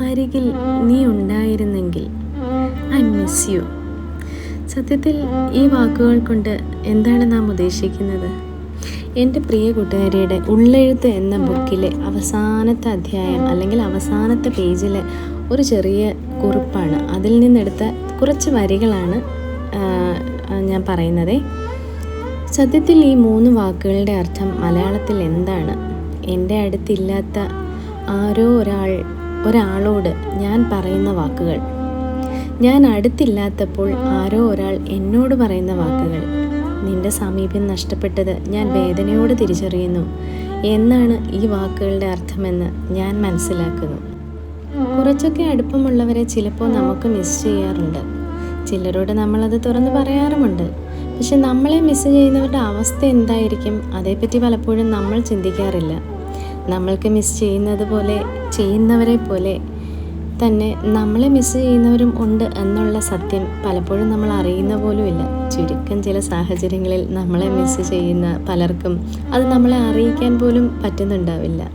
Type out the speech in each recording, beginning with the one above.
അരികിൽ നീ ഉണ്ടായിരുന്നെങ്കിൽ ഐ മിസ് യു സത്യത്തിൽ ഈ വാക്കുകൾ കൊണ്ട് എന്താണ് നാം ഉദ്ദേശിക്കുന്നത്? എന്റെ പ്രിയ കൂട്ടുകാരിയുടെ ഉള്ളെഴുത്ത് എന്ന ബുക്കിലെ അവസാനത്തെ അധ്യായം അല്ലെങ്കിൽ അവസാനത്തെ പേജിലെ ഒരു ചെറിയ കുറിപ്പാണ്. അതിൽ നിന്നെടുത്ത കുറച്ച് വരികളാണ് ഞാൻ പറയുന്നത്. സത്യത്തിൽ ഈ മൂന്ന് വാക്കുകളുടെ അർത്ഥം മലയാളത്തിൽ എന്താണ്? എന്റെ അടുത്തില്ലാത്ത ആരോ ഒരാൾ ഒരാളോട് ഞാൻ പറയുന്ന വാക്കുകൾ. ഞാൻ അടുത്തില്ലാത്തപ്പോൾ ആരോ ഒരാൾ എന്നോട് പറയുന്ന വാക്കുകൾ. നിന്റെ സാമീപ്യം നഷ്ടപ്പെട്ടത് ഞാൻ വേദനയോട് തിരിച്ചറിയുന്നു. എന്നാണ് ഈ വാക്കുകളുടെ അർത്ഥമെന്ന് ഞാൻ മനസ്സിലാക്കുന്നു. കുറച്ചൊക്കെ അടുപ്പമുള്ളവരെ ചിലപ്പോൾ നമുക്ക് മിസ് ചെയ്യാറുണ്ട്. ചിലരോട് നമ്മളത് തുറന്ന് പറയാറുമുണ്ട്. പക്ഷെ നമ്മളെ മിസ് ചെയ്യുന്നവരുടെ അവസ്ഥ എന്തായിരിക്കും? അതേപ്പറ്റി പലപ്പോഴും നമ്മൾ ചിന്തിക്കാറില്ല. നമ്മൾക്ക് മിസ് ചെയ്യുന്നത് പോലെ ചെയ്യുന്നവരെ പോലെ തന്നെ നമ്മളെ മിസ് ചെയ്യുന്നവരും ഉണ്ട് എന്നുള്ള സത്യം പലപ്പോഴും നമ്മൾ അറിയുന്ന പോലുമില്ല ചുരുക്കം ചില സാഹചര്യങ്ങളിൽ നമ്മളെ മിസ് ചെയ്യുന്ന പലർക്കും അത് നമ്മളെ അറിയിക്കാൻ പോലും പറ്റുന്നുണ്ടാവില്ല.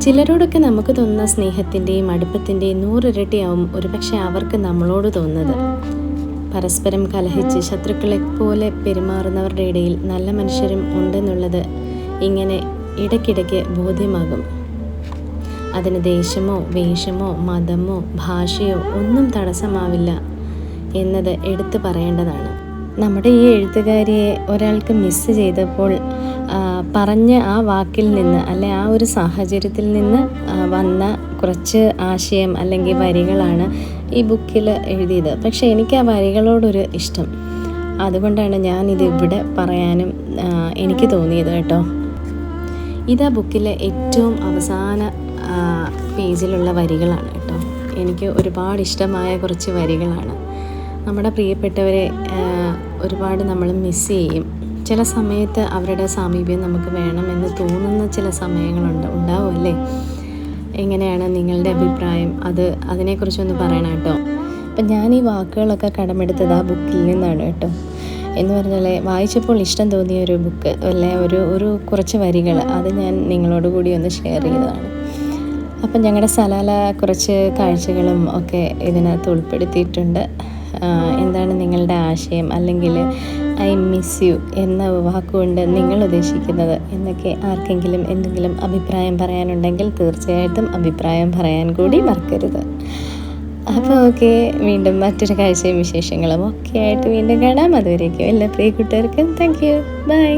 ചിലരോടൊക്കെ നമുക്ക് തോന്നുന്ന സ്നേഹത്തിന്റെയും അടുപ്പത്തിന്റെയും നൂറിരട്ടിയാവും ഒരുപക്ഷെ അവർക്ക് നമ്മളോട് തോന്നുന്നത്. പരസ്പരം കലഹിച്ച് ശത്രുക്കളെ പോലെ പെരുമാറുന്നവരുടെ ഇടയിൽ നല്ല മനുഷ്യരും ഉണ്ടെന്നുള്ളത് ഇങ്ങനെ ഇടയ്ക്കിടയ്ക്ക് ബോധ്യമാകും. അതിന് ദേശമോ വേഷമോ മതമോ ഭാഷയോ ഒന്നും തടസ്സമാവില്ല എന്നത് എടുത്തു പറയേണ്ടതാണ്. നമ്മുടെ ഈ എഴുത്തുകാരിയെ ഒരാൾക്ക് മിസ് ചെയ്തപ്പോൾ പറഞ്ഞ ആ വാക്കിൽ നിന്ന് അല്ലെ ആ ഒരു സാഹചര്യത്തിൽ നിന്ന് വന്ന കുറച്ച് ആശയം അല്ലെങ്കിൽ വരികളാണ് ഈ ബുക്കിൽ എഴുതിയത്. പക്ഷേ എനിക്ക് ആ വരികളോടൊരു ഇഷ്ടം. അതുകൊണ്ടാണ് ഞാനിത് ഇവിടെ പറയാനും എനിക്ക് തോന്നിയത് കേട്ടോ. ഇതാ ബുക്കിലെ ഏറ്റവും അവസാന പേജിലുള്ള വരികളാണ് കേട്ടോ. എനിക്ക് ഒരുപാട് ഇഷ്ടമായ കുറച്ച് വരികളാണ്. നമ്മുടെ പ്രിയപ്പെട്ടവരെ ഒരുപാട് നമ്മൾ മിസ് ചെയ്യും. ചില സമയത്ത് അവരുടെ സാമീപ്യം നമുക്ക് വേണമെന്ന് തോന്നുന്ന ചില സമയങ്ങളുണ്ട് ഉണ്ടാവും അല്ലേ? എങ്ങനെയാണ് നിങ്ങളുടെ അഭിപ്രായം? അത് അതിനെക്കുറിച്ചൊന്ന് പറയണം കേട്ടോ. അപ്പം ഞാൻ ഈ വാക്കുകളൊക്കെ കടമെടുത്തത് ആ ബുക്കിൽ നിന്നാണ് കേട്ടോ. എന്ന് പറഞ്ഞാൽ വായിച്ചപ്പോൾ ഇഷ്ടം തോന്നിയ ഒരു ബുക്ക് അല്ലെ ഒരു ഒരു കുറച്ച് വരികൾ അത് ഞാൻ നിങ്ങളോട് കൂടി ഒന്ന് ഷെയർ ചെയ്തതാണ്. അപ്പം ഞങ്ങളുടെ സലാല കുറച്ച് കാഴ്ചകളും ഒക്കെ ഇതിനകത്ത് ഉൾപ്പെടുത്തിയിട്ടുണ്ട്. എന്താണ് നിങ്ങളുടെ ആശയം? അല്ലെങ്കിൽ ഐ മിസ് യു എന്ന വാക്കുകൊണ്ട് നിങ്ങൾ ഉദ്ദേശിക്കുന്നത് എന്നൊക്കെ ആർക്കെങ്കിലും എന്തെങ്കിലും അഭിപ്രായം പറയാനുണ്ടെങ്കിൽ തീർച്ചയായിട്ടും അഭിപ്രായം പറയാൻ കൂടി മറക്കരുത്. അപ്പോൾ ഓക്കെ വീണ്ടും മറ്റൊരു കാഴ്ചയും വിശേഷങ്ങളും ഒക്കെ ആയിട്ട് വീണ്ടും കാണാം. അതുവരേക്കും എല്ലാ പ്രിയ കൂട്ടുകാർക്കും താങ്ക് യു ബൈ